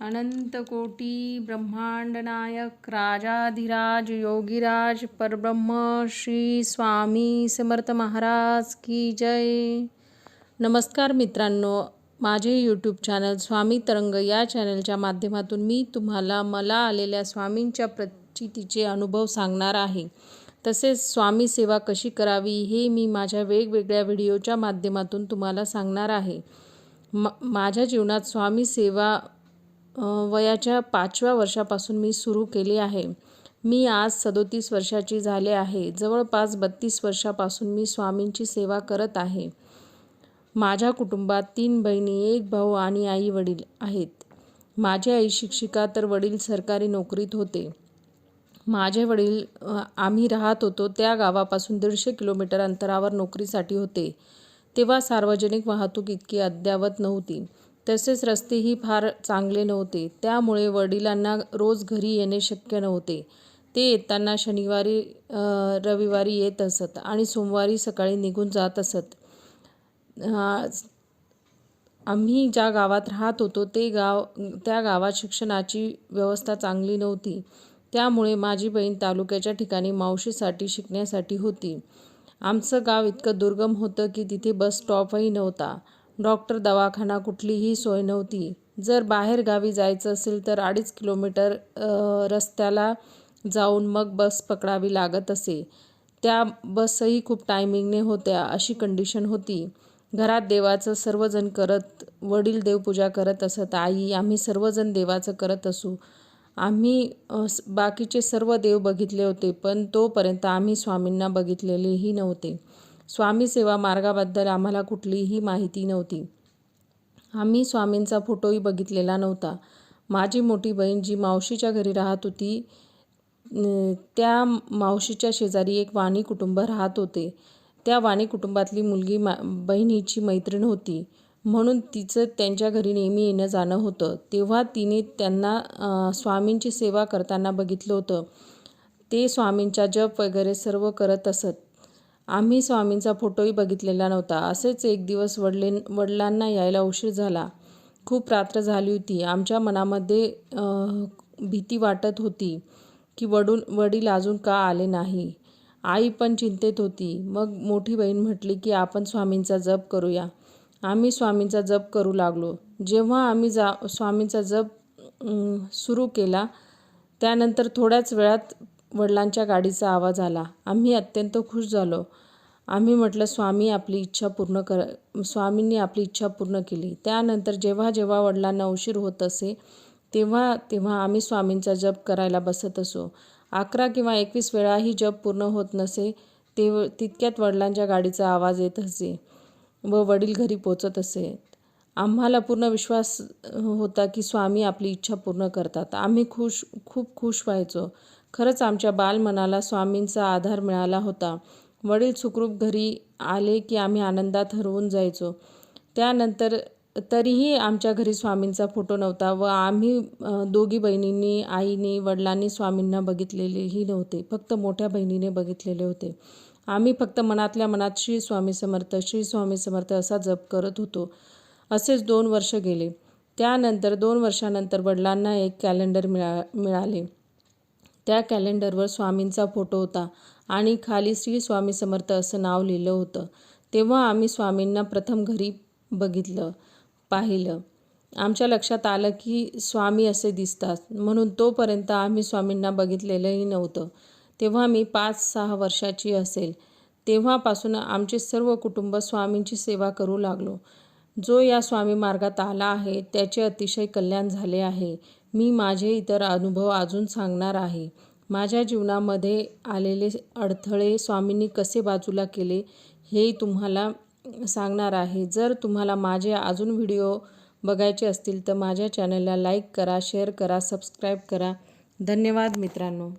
अनंतकोटी ब्रह्मांड नायक राजाधिराज योगीराज परब्रह्म श्री स्वामी समर्थ महाराज की जय. नमस्कार मित्रांनो माझे यूट्यूब चॅनल स्वामी तरंग या चॅनलच्या माध्यमातून मी तुम्हाला मला आलेल्या स्वामींच्या प्रचितीचे अनुभव सांगणार आहे. तसेच स्वामी सेवा कशी करावी हे मी माझ्या वेगवेगळ्या व्हिडिओच्या माध्यमातून तुम्हाला सांगणार आहे. मा माझ्या जीवनात स्वामी सेवा वयाच्या पाचव्या वर्षापासून मी सुरू केली आहे. मी आज सदोतीस वर्षाची झाले आहे. जवळपास बत्तीस वर्षापासून मी स्वामींची सेवा करत आहे. माझ्या कुटुंबात तीन बहिणी एक भाऊ आणि आई वडील आहेत. माझी आई शिक्षिका तर वडील सरकारी नोकरीत होते. माझे वडील आम्ही राहत होतो त्या गावापासून दीडशे किलोमीटर अंतरावर नोकरीसाठी होते. तेव्हा सार्वजनिक वाहतूक इतकी अद्यावत नव्हती. तसेच रस्तेही फार चांगले नव्हते. त्यामुळे वडिलांना रोज घरी येणे शक्य नव्हते. ते येताना शनिवारी रविवारी येत असत आणि सोमवारी सकाळी निघून जात असत. आम्ही ज्या गावात राहत होतो ते गाव त्या गावात शिक्षणाची व्यवस्था चांगली नव्हती. त्यामुळे माझी बहीण तालुक्याच्या ठिकाणी मावशीसाठी शिकण्यासाठी होती. आमचं गाव इतकं दुर्गम होतं की तिथे बस स्टॉपही नव्हता. डॉक्टर दवाखाना कुठलीही सोय नव्हती. जर बाहेर गावी जायचं असेल तर अडीच किलोमीटर रस्त्याला जाऊन मग बस पकडावी लागत असे. त्या बसही खूप टायमिंगने होत्या अशी कंडिशन होती. घरात देवाचं सर्वजण करत वडील देवपूजा करत असत आई आम्ही सर्वजण देवाचं करत असू. आम्ही बाकीचे सर्व देव बघितले होते पण तोपर्यंत आम्ही स्वामींना बघितलेलेही नव्हते. स्वामी सेवा मार्गाबद्दल आम्हाला कुठलीही माहिती नव्हती. आम्ही स्वामींचा फोटोही बघितलेला नव्हता. माझी मोठी बहीण जी मावशीच्या घरी राहत होती त्या मावशीच्या शेजारी एक वाणी कुटुंब राहत होते. त्या वाणी कुटुंबातली मुलगी मा बहिणीची मैत्रीण होती. म्हणून तिचं त्यांच्या घरी नेहमी येणं जाणं होतं. तेव्हा तिने त्यांना स्वामींची सेवा करताना बघितलं होतं. ते स्वामींच्या जप वगैरे सर्व करत असत. आम्ही स्वामींचा फोटोही बघितलेला नव्हता. असेच एक दिवस वडले वडिलांना यायला उशीर झाला. खूप रात्र झाली होती. आमच्या मनामध्ये भीती वाटत होती की वडून वडील अजून का आले नाही? आई पण चिंतेत होती. मग मोठी बहीण म्हटली की आपण स्वामींचा जप करूया. आम्ही स्वामींचा जप करू लागलो. जेव्हा आम्ही जा स्वामींचा जप सुरू केला त्यानंतर थोड्याच वेळात वडिलांच्या गाडीचा आवाज आला. आम्ही अत्यंत खुश झालो. आम्ही म्हटलं स्वामी आपली इच्छा पूर्ण कर स्वामींनी आपली इच्छा पूर्ण केली. त्यानंतर जेव्हा जेव्हा वडिलांना उशीर होत असे तेव्हा तेव्हा आम्ही स्वामींचा जप करायला बसत असो. अकरा किंवा एकवीस वेळाही जप पूर्ण होत नसे ते तितक्यात वडिलांच्या गाडीचा आवाज येत असे व वडील घरी पोचत असे. आम्हाला पूर्ण विश्वास होता की स्वामी आपली इच्छा पूर्ण करतात. आम्ही खुश खूप खुश व्हायचो. खरंच आमच्या बालमनाला स्वामींचा आधार मिळाला होता. वडील सुखरूप घरी आले की आम्ही आनंदात हरवून जायचो. त्यानंतर तरीही आमच्या घरी स्वामींचा फोटो नव्हता व आम्ही दोघी बहिणींनी आईने वडिलांनी स्वामींना बघितलेलेही नव्हते. फक्त मोठ्या बहिणीने बघितलेले होते. आम्ही फक्त मनातल्या मनात श्री स्वामी समर्थ श्री स्वामी समर्थ असा जप करत होतो. असेच दोन वर्ष गेले. त्यानंतर दोन वर्षानंतर वडिलांना एक कॅलेंडर मिळा मिळाले. त्या कॅलेंडरवर स्वामींचा फोटो होता आणि खाली श्री स्वामी समर्थ असं नाव लिहिलं होतं. तेव्हा आम्ही स्वामींना प्रथम घरी बघितलं पाहिलं. आमच्या लक्षात आलं की स्वामी असे दिसतात म्हणून तोपर्यंत आम्ही स्वामींना बघितलेलंही नव्हतं. तेव्हा मी पाच सहा वर्षाची असेल. तेव्हापासून आमचे सर्व कुटुंब स्वामींची सेवा करू लागलो. जो या स्वामी मार्गात आला आहे त्याचे अतिशय कल्याण झाले आहे. मी माझे इतर अनुभव अजून सांगणार आहे. माझ्या जीवनामध्ये आलेले अडथळे स्वामींनी कसे बाजूला केले हे तुम्हाला सांगणार आहे. जर तुम्हाला माझे अजून व्हिडिओ बघायचे असतील तर माझ्या चॅनलला लाईक करा शेअर करा सबस्क्राईब करा. धन्यवाद मित्रांनो.